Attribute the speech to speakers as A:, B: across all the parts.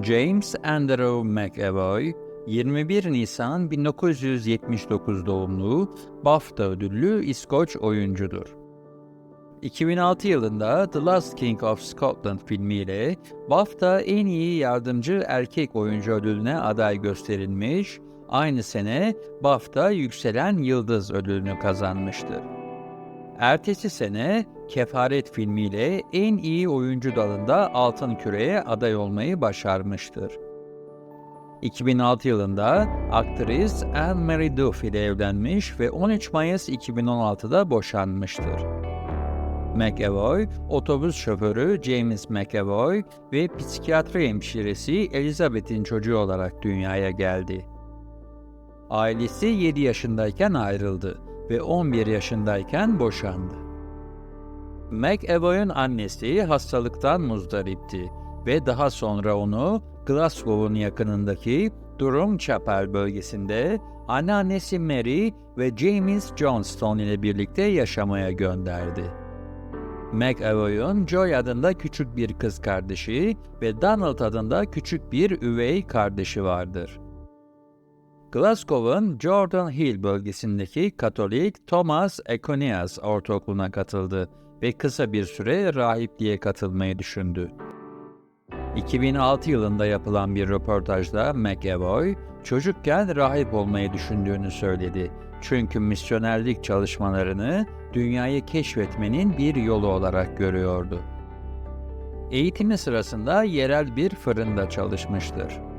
A: James Andrew McAvoy, 21 Nisan 1979 doğumlu BAFTA ödüllü İskoç oyuncudur. 2006 yılında The Last King of Scotland filmiyle BAFTA en iyi yardımcı erkek oyuncu ödülüne aday gösterilmiş, aynı sene BAFTA Yükselen Yıldız ödülünü kazanmıştır. Ertesi sene Kefaret filmiyle en iyi oyuncu dalında Altın Küre'ye aday olmayı başarmıştır. 2006 yılında aktris Anne-Marie Duff ile evlenmiş ve 13 Mayıs 2016'da boşanmıştır. McAvoy, otobüs şoförü James McAvoy ve psikiyatri hemşiresi Elizabeth'in çocuğu olarak dünyaya geldi. Ailesi 7 yaşındayken ayrıldı ve 11 yaşındayken boşandı. McAvoy'un annesi hastalıktan muzdaripti ve daha sonra onu Glasgow'un yakınındaki Durham Chapel bölgesinde anneannesi Mary ve James Johnston ile birlikte yaşamaya gönderdi. McAvoy'un Joy adında küçük bir kız kardeşi ve Donald adında küçük bir üvey kardeşi vardır. Glasgow'un Jordan Hill bölgesindeki Katolik Thomas Aquinas Ortaokulu'na katıldı ve kısa bir süre rahipliğe katılmayı düşündü. 2006 yılında yapılan bir röportajda McAvoy, çocukken rahip olmayı düşündüğünü söyledi. Çünkü misyonerlik çalışmalarını dünyayı keşfetmenin bir yolu olarak görüyordu. Eğitimi sırasında yerel bir fırında çalışmıştır.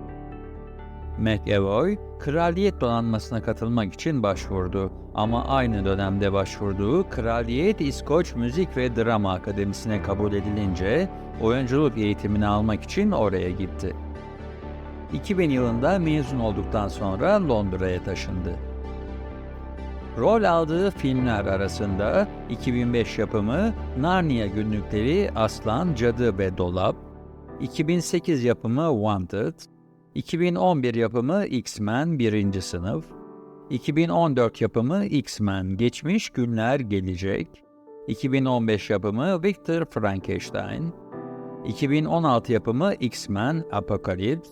A: McAvoy, kraliyet donanmasına katılmak için başvurdu ama aynı dönemde başvurduğu Kraliyet İskoç Müzik ve Drama Akademisi'ne kabul edilince oyunculuk eğitimini almak için oraya gitti. 2000 yılında mezun olduktan sonra Londra'ya taşındı. Rol aldığı filmler arasında 2005 yapımı Narnia günlükleri Aslan, Cadı ve Dolap, 2008 yapımı Wanted, 2011 yapımı X-Men 1. sınıf, 2014 yapımı X-Men Geçmiş Günler Gelecek, 2015 yapımı Victor Frankenstein, 2016 yapımı X-Men Apocalypse,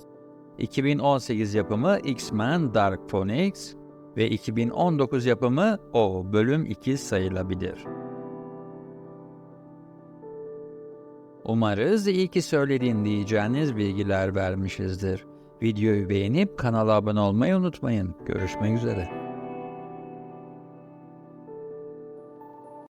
A: 2018 yapımı X-Men Dark Phoenix ve 2019 yapımı O bölüm 2 sayılabilir. Umarız iyi ki söylediğin diyeceğiniz bilgiler vermişizdir. Videoyu beğenip kanala abone olmayı unutmayın. Görüşmek üzere.